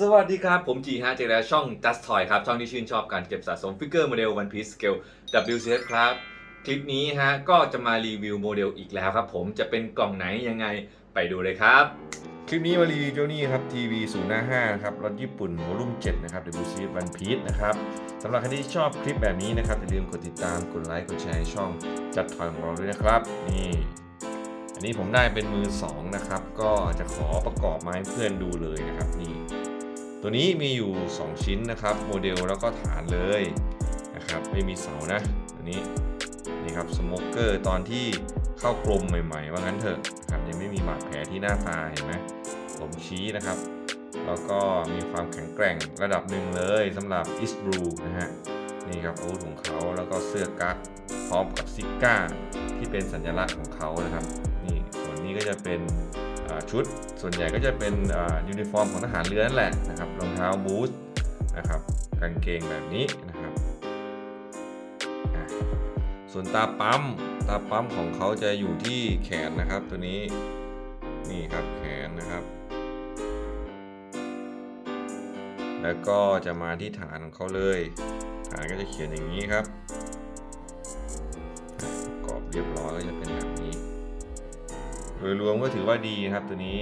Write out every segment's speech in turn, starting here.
สวัสดีครับ ผมจีฮะเจอแล้วช่อง Just Toy ครับ ช่องที่ชื่นชอบการเก็บสะสมฟิกเกอร์โมเดล One Piece Scale WCS ครับ คลิปนี้ฮะ ก็จะมารีวิวโมเดลอีกแล้วครับผมจะเป็นกล่องไหนยังไงไปดูเลยครับ คลิปนี้มารีวิวเจ้านี่ครับทีวี0 5 5ครับรถญี่ปุ่นวอลุ่ม7นะครับ WC One Piece นะครับสำหรับใครที่ชอบคลิปแบบนี้นะครับอย่าลืมกดติดตามกดไลค์กดแชร์ช่องจัดทอยของเราด้วยนะครับนี่อันนี้ผมได้เป็นมือ2นะครับก็จะขอประกอบมาให้เพื่อนดูเลยนะครับนี่ ตัวนี้มีอยู่ 2 ชิ้นนะครับ โมเดลแล้วก็ฐานเลยนะครับไม่มีเสานะตัวนี้นี่ครับสโมเกอร์ตอนที่เข้ากลมใหม่ๆ ว่างั้นเถอะครับยังไม่มีบาดแผลที่หน้าตาเห็นไหมผมชี้นะครับ แล้วก็มีความแข็งแกร่งระดับหนึ่งเลยสำหรับอิสบรูนะฮะนี่ครับอาวุธของเขาแล้วก็เสื้อกั๊กพร้อมกับซิก้าที่เป็นสัญลักษณ์ของเขานะครับนี่ส่วนนี้ก็จะเป็น ชุดส่วนใหญ่ก็จะเป็นยูนิฟอร์มของทหารเรือนั่นแหละนะครับรองเท้าบูทนะครับกางเกงแบบนี้นะครับ ส่วนตาปั๊มตาปั๊มของเขาจะอยู่ที่แขนนะครับตัวนี้นี่ครับแขนนะครับ แล้วก็จะมาที่ฐานของเขาเลยฐานก็จะเขียนอย่างนี้ครับกรอบเรียบร้อยก็จะเป็นแบบ โดยรวมก็ถือว่าดีครับตัวนี้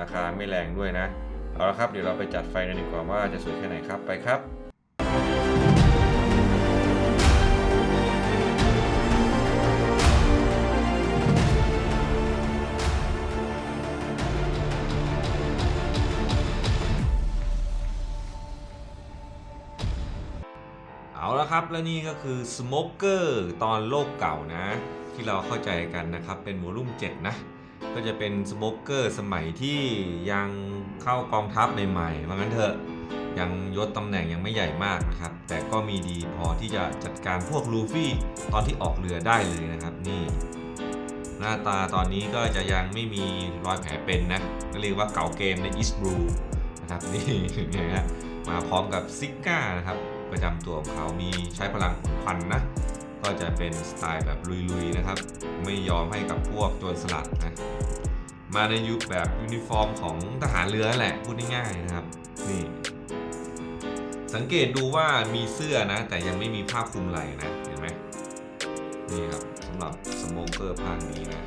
ราคาไม่แรงด้วยนะ เอาละครับเดี๋ยวเราไปจัดไฟกันดีกว่าว่าจะสวยแค่ไหนครับไปครับเอาละครับและนี่ก็คือสโมเกอร์ตอนโลกเก่านะ ที่เราเข้าใจกันนะครับ เป็นวอลุ่ม7นะ ก็จะเป็นสโมเกอร์สมัยที่ยังเข้ากองทัพใหม่ๆว่างั้นเถอะยังยศตำแหน่งยังไม่ใหญ่มากนะครับ แต่ก็มีดีพอที่จะจัดการพวกลูฟี่ตอนที่ออกเรือได้เลยนะครับนี่ หน้าตาตอนนี้ก็จะยังไม่มีรอยแผลเป็นนะ ก็เรียกว่าเก่าเกมในอีสบรูนะครับนี่นะฮะมาพร้อมกับซิก้านะครับ ประจำตัวของเขามีใช้พลังควันนะ ก็จะเป็นสไตล์แบบลุยๆนะครับ ไม่ยอมให้กับพวกโจรสลัดนะ มาในยุคแบบยูนิฟอร์มของทหารเรือแหละพูดง่ายๆนะครับ นี่ สังเกตดูว่ามีเสื้อนะ แต่ยังไม่มีผ้าคลุมไหล่นะเห็นไหมนี่ครับสำหรับสโมเกอร์ภาคนี้นะ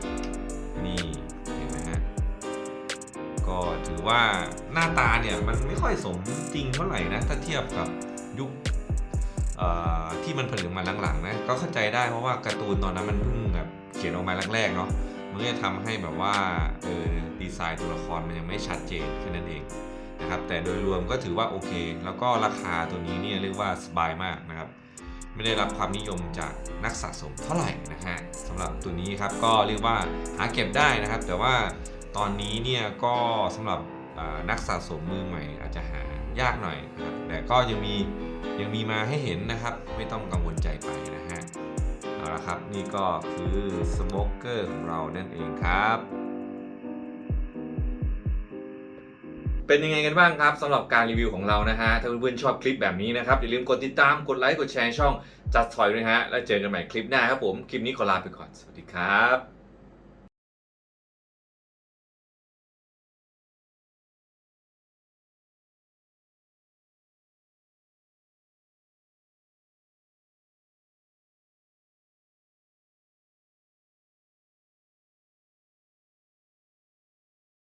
นี่เห็นไหมฮะก็ถือว่าหน้าตาเนี่ยมันไม่ค่อยสมจริงเท่าไหร่นะ ถ้าเทียบกับยุค ที่มันผลิตออกมาหลังๆนะก็เข้าใจได้เพราะว่าการ์ตูนตอนนั้นมันเพิ่งแบบเขียนออกมาแรกๆเนาะมันก็จะทำให้แบบว่าเออดีไซน์ตัวละครมันยังไม่ชัดเจนแค่นั้นเองนะครับแต่โดยรวมก็ถือว่าโอเค แล้วก็ราคาตัวนี้เนี่ยเรียกว่าสบายมากนะครับไม่ได้รับความนิยมจากนักสะสมเท่าไหร่นะฮะสำหรับตัวนี้ครับก็เรียกว่าหาเก็บได้นะครับ แต่ว่าตอนนี้เนี่ยก็สำหรับ นักสะสมมือใหม่อาจจะหายากหน่อยนะครับแต่ก็ยังมียังมีมาให้เห็นนะครับ ไม่ต้องกังวลใจไปนะฮะเอาละครับนี่ก็คือสโมเกอร์ของเรานั่นเองครับ เป็นยังไงกันบ้างครับสำหรับการรีวิวของเรานะฮะถ้าเพื่อนๆชอบคลิปแบบนี้นะครับ อย่าลืมกดติดตามกดไลค์กดแชร์ช่องจัดถอยด้วยฮะแล้วเจอกันใหม่คลิปหน้าครับผม คลิปนี้ขอลาไปก่อนสวัสดีครับ